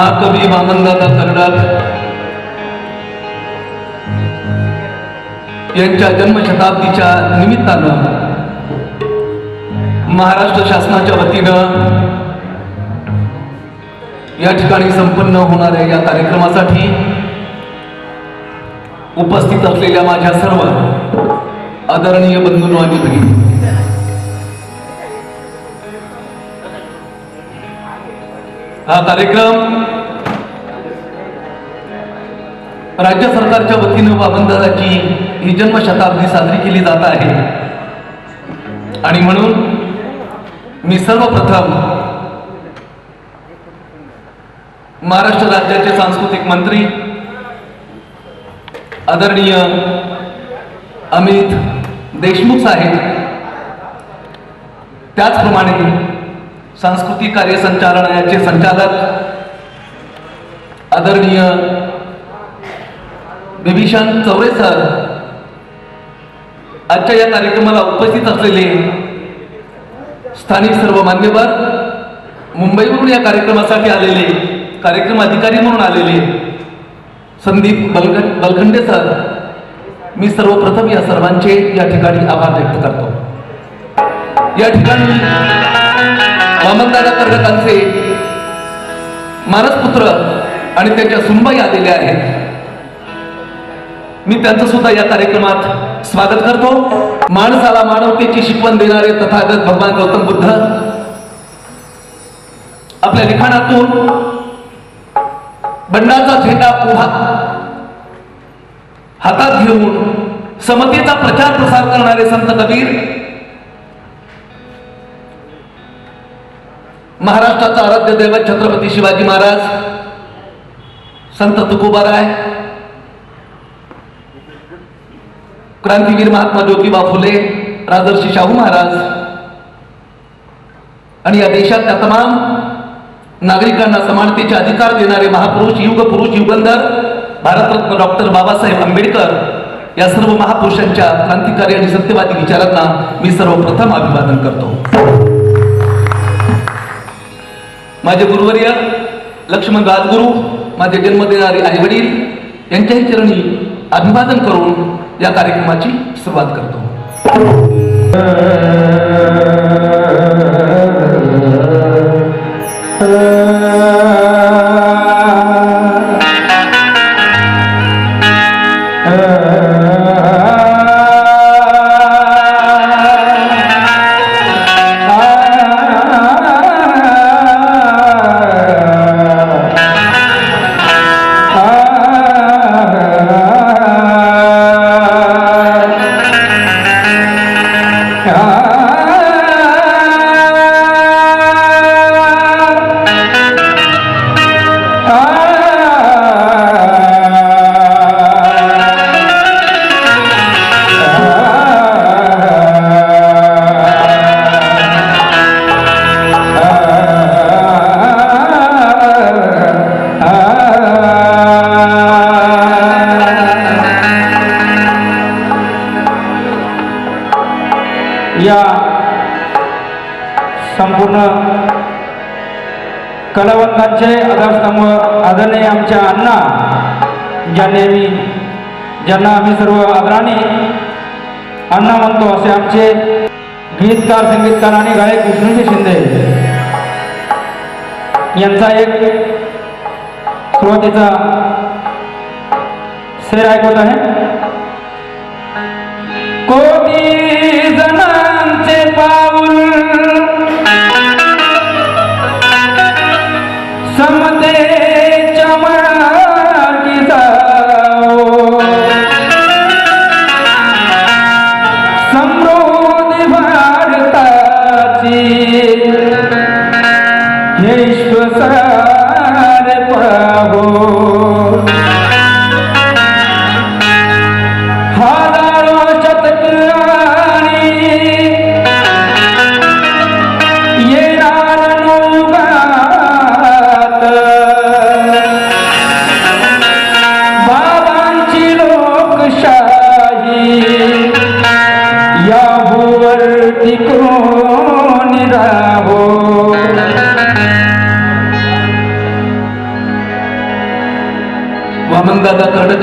महाकवी वामनदादा कर्नाड यांच्या जन्मशताब्दीच्या निमित्तानं महाराष्ट्र शासनाच्या वतीनं या ठिकाणी संपन्न होणाऱ्या या कार्यक्रमासाठी उपस्थित असलेल्या माझ्या सर्व आदरणीय बंधूंनो आणि भगिनी हा कार्यक्रम राज्य सरकारच्या वतीनं वामनदादाची ही जन्मशताब्दी साजरी केली जात आहे. आणि म्हणून मी सर्वप्रथम महाराष्ट्र राज्याचे सांस्कृतिक मंत्री आदरणीय अमित देशमुख साहेब त्याचप्रमाणे सांस्कृतिक कार्य संचालनालयाचे संचालक आदरणीय विभीषण चौरे सर आजच्या या कार्यक्रमाला उपस्थित असलेले स्थानिक सर्व मान्यवर मुंबईवरून या कार्यक्रमासाठी आलेले कार्यक्रम अधिकारी म्हणून आलेले संदीप बलखंड बलखंडे सर मी सर्वप्रथम या सर्वांचे या ठिकाणी आभार व्यक्त करतो. या ठिकाणी वामनदादा कर्णकांचे मानसपुत्र आणि त्यांच्या सुनबाई आलेल्या आहेत. मी त्यांचं सुद्धा या कार्यक्रमात स्वागत करतो. माणसाला मानवतेची शिकवण देणारे तथागत भगवान गौतम बुद्ध आपल्या लिखाणातून बंडाचा झेंडा उभा हातात घेऊन समतेचा प्रचार प्रसार करणारे संत कबीर महाराष्ट्राचा आराध्य दैवत छत्रपती शिवाजी महाराज संत तुकोबाराय क्रांतीवीर महात्मा ज्योतिबा फुले राजर्षी शाहू महाराज आणि या देशातल्या तमाम नागरिकांना समानतेचे अधिकार देणारे महापुरुष युग पुरुष युगंधर भारतरत्न डॉक्टर बाबासाहेब आंबेडकर या सर्व महापुरुषांच्या क्रांतिकारी आणि सत्यवादी विचारांना मी सर्वप्रथम अभिवादन करतो. माझे गुरुवर्य लक्ष्मण राजगुरू माझे जन्म देणारे आई वडील यांच्याही चरणी अभिवादन करून या कार्यक्रमाची सुरुवात करतो. या संपूर्ण कलावंतांचे आधारस्तंभ आदरणीय आमच्या अण्णा ज्यांनी मी ज्यांना आम्ही सर्व आदराने अण्णा म्हणतो असे आमचे गीतकार संगीतकार आणि गायक विष्णूजी शिंदे यांचा एक सुरुवातीचा शेर ऐकवत आहे. कोटी पाऊल समते मार्गी जाओ समृद्धी भारताची। हे श्वसार पाहो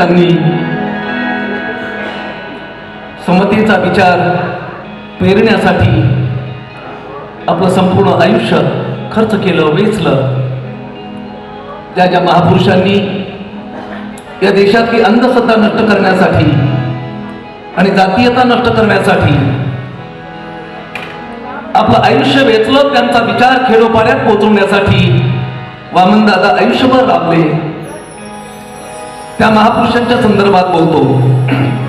त्यांनी समतेचा विचार पेरण्यासाठी आपलं संपूर्ण आयुष्य खर्च केलं वेचलं. ज्या ज्या महापुरुषांनी या देशातली अंधश्रद्धा नष्ट करण्यासाठी आणि जातीयता नष्ट करण्यासाठी आपलं आयुष्य वेचलं त्यांचा विचार खेडोपाड्यात पोहोचवण्यासाठी वामनदादा आयुष्यभर राबले. त्या महापुरुषांच्या संदर्भात बोलतो.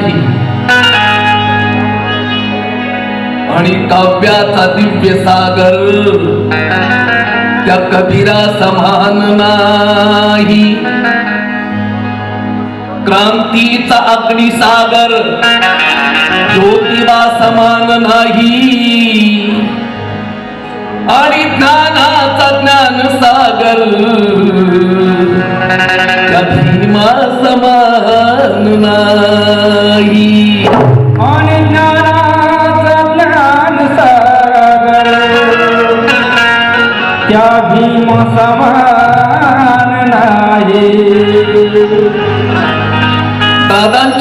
नाही. आणि काव्याचा दिव्य सागर त्या कबीरा समान नाही. क्रांतीचा अग्निसागर ज्योतिबा समान नाही. आणि ज्ञानाचा ज्ञान सागर भीमा समान नाही.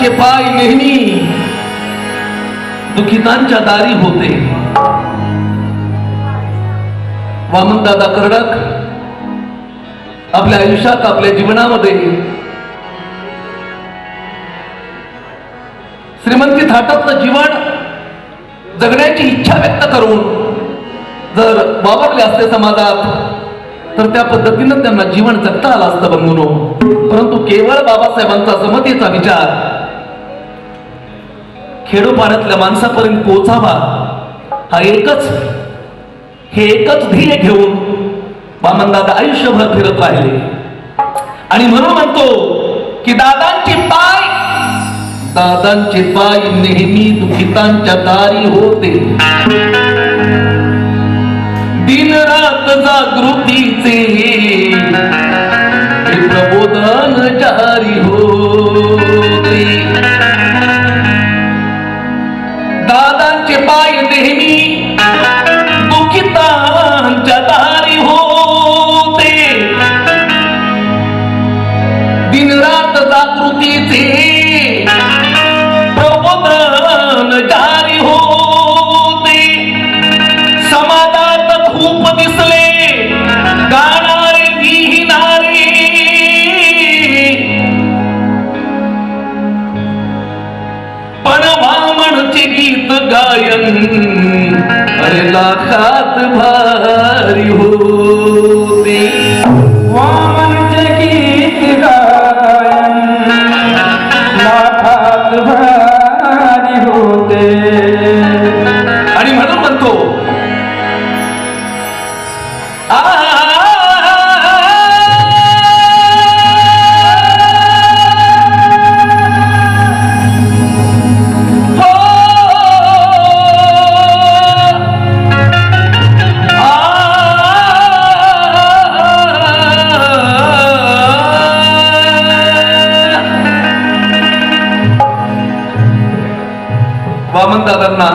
त्यांचे पाय नेहमी दुखितांच्या दारी होते. वामनदादा कर्डक आपल्या आयुष्यात आपल्या जीवनामध्ये श्रीमंती थाटातलं जीवन जगण्याची इच्छा व्यक्त करून जर वावरले असते समाजात तर त्या पद्धतीनं त्यांना जीवन जगता आलं असतं बंधुनो. परंतु केवळ बाबासाहेबांचा समतेचा विचार खेडोपाड्यातल्या माणसापर्यंत पोचावा हा एकच हे एकच ध्येय घेऊन बामनदादा आयुष्यभर फिरत राहिले. आणि म्हणून म्हणतो की दादांची पाय दादांचे पाय नेहमी दुखितांच्या दारी होते. दिन रात जागृतीचे प्रबोधन जारी होते. दादांचे पाय नेहमी दुखितांच्या karena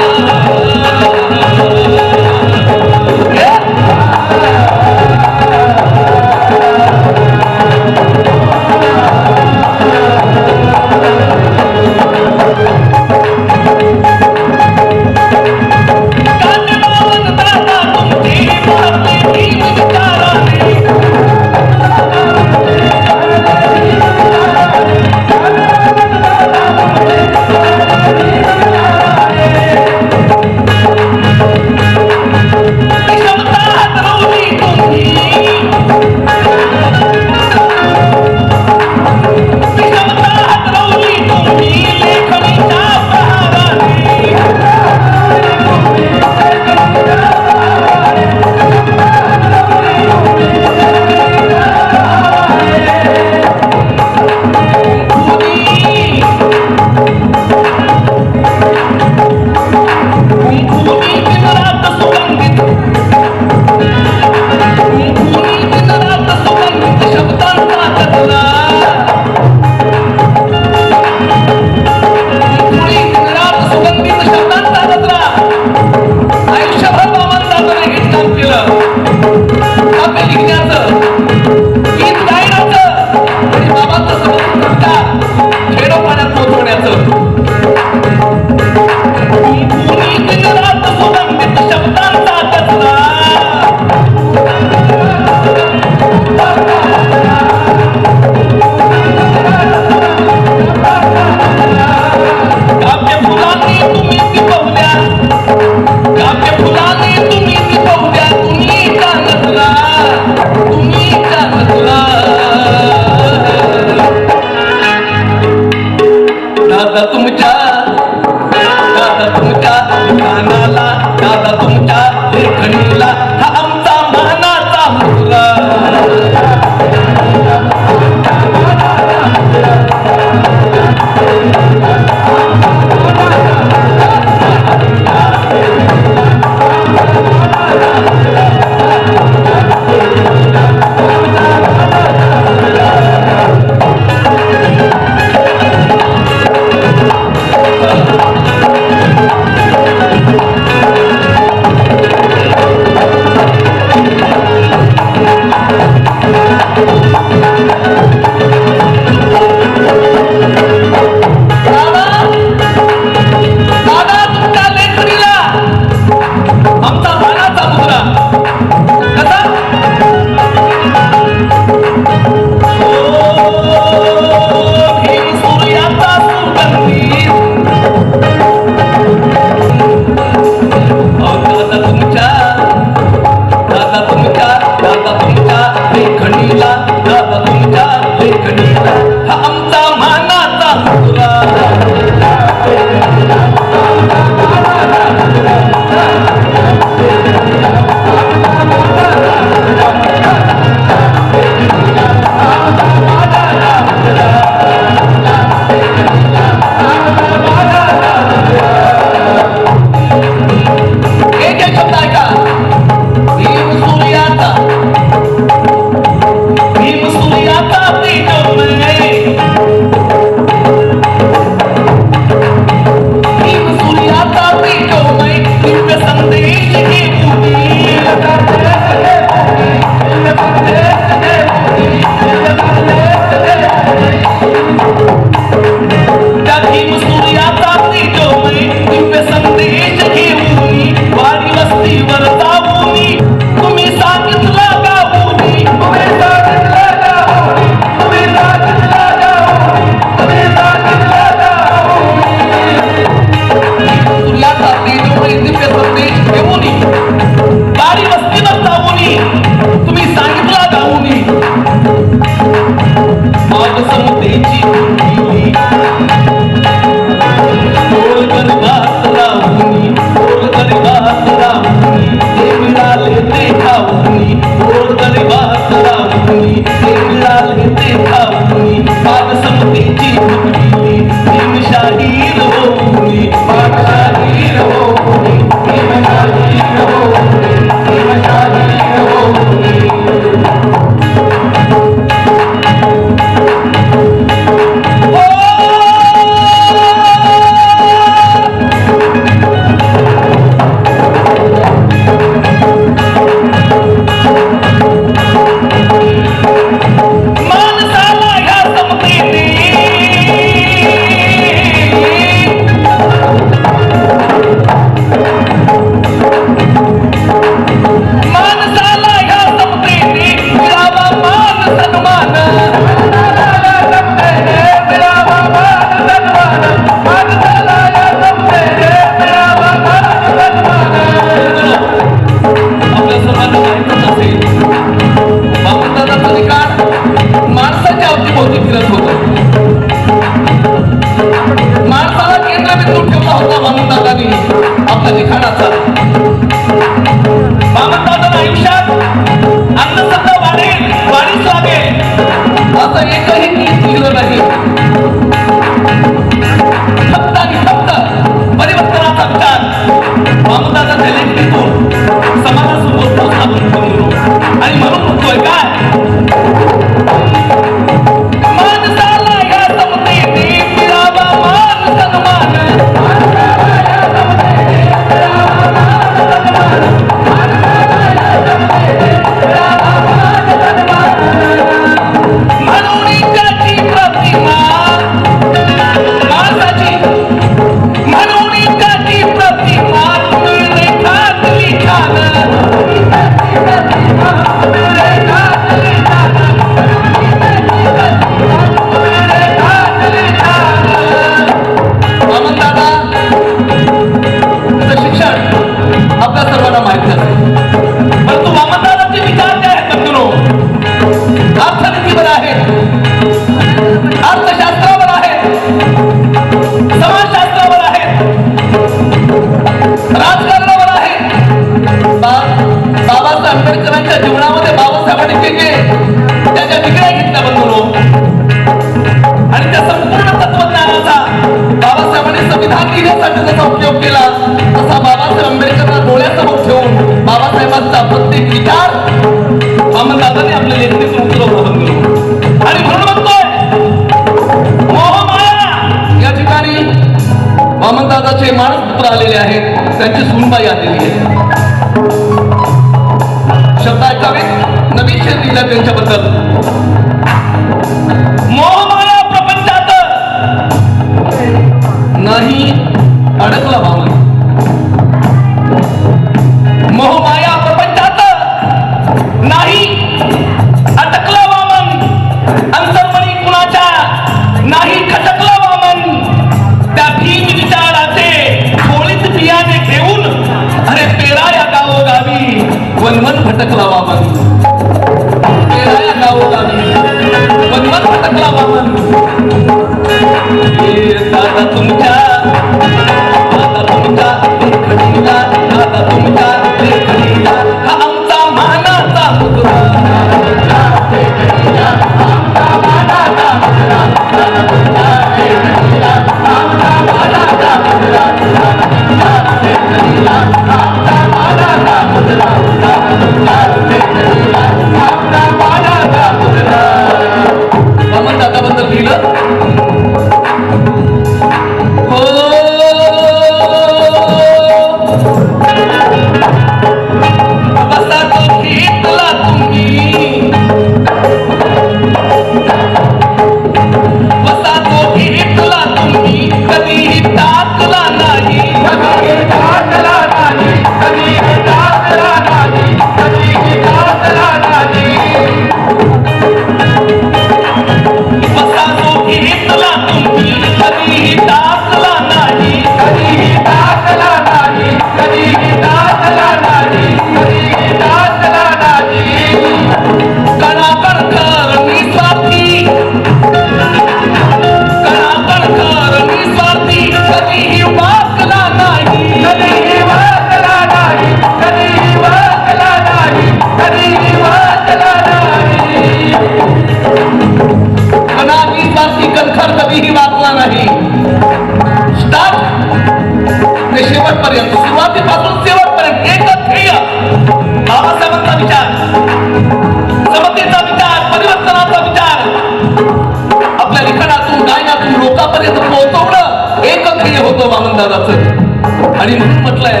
आणि म्हणून म्हटलंय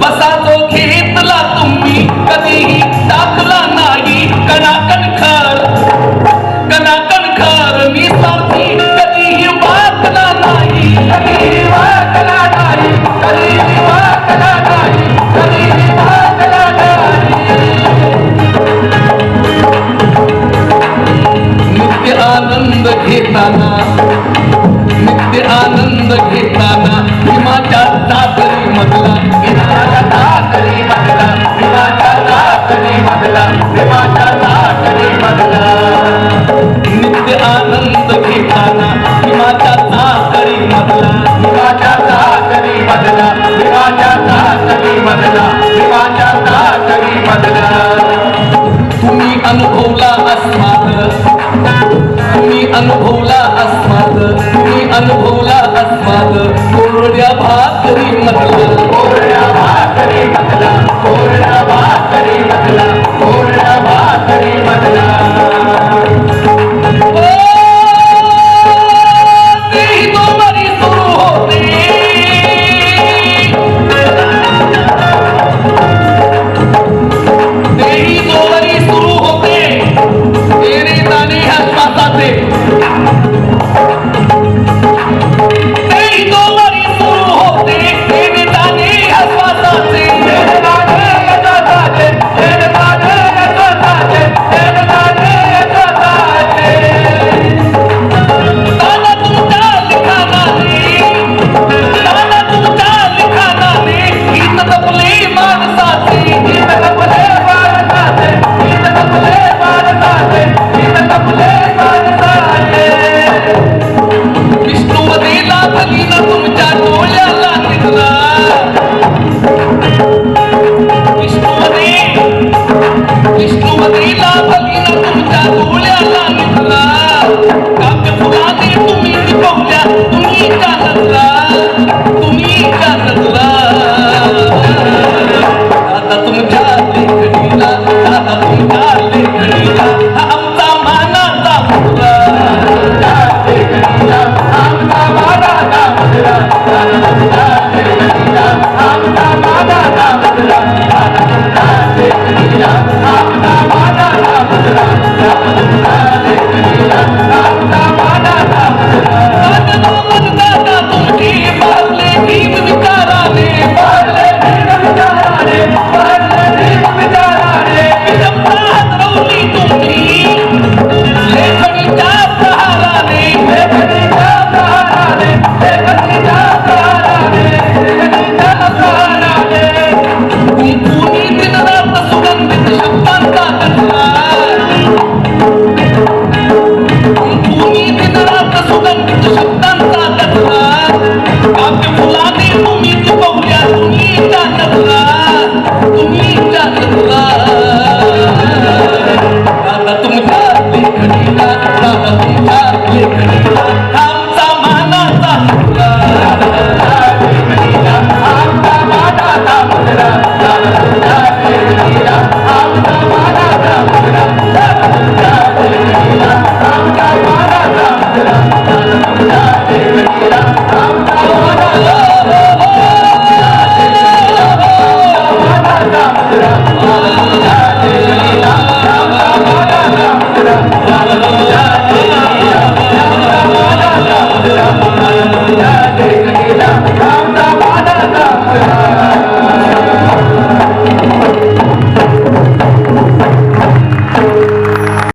बसा तो घेतला तुम्ही कधीही टाकला नाही. कणाकण खर कणाकण खर मी साथी कधीही वाचला नाही.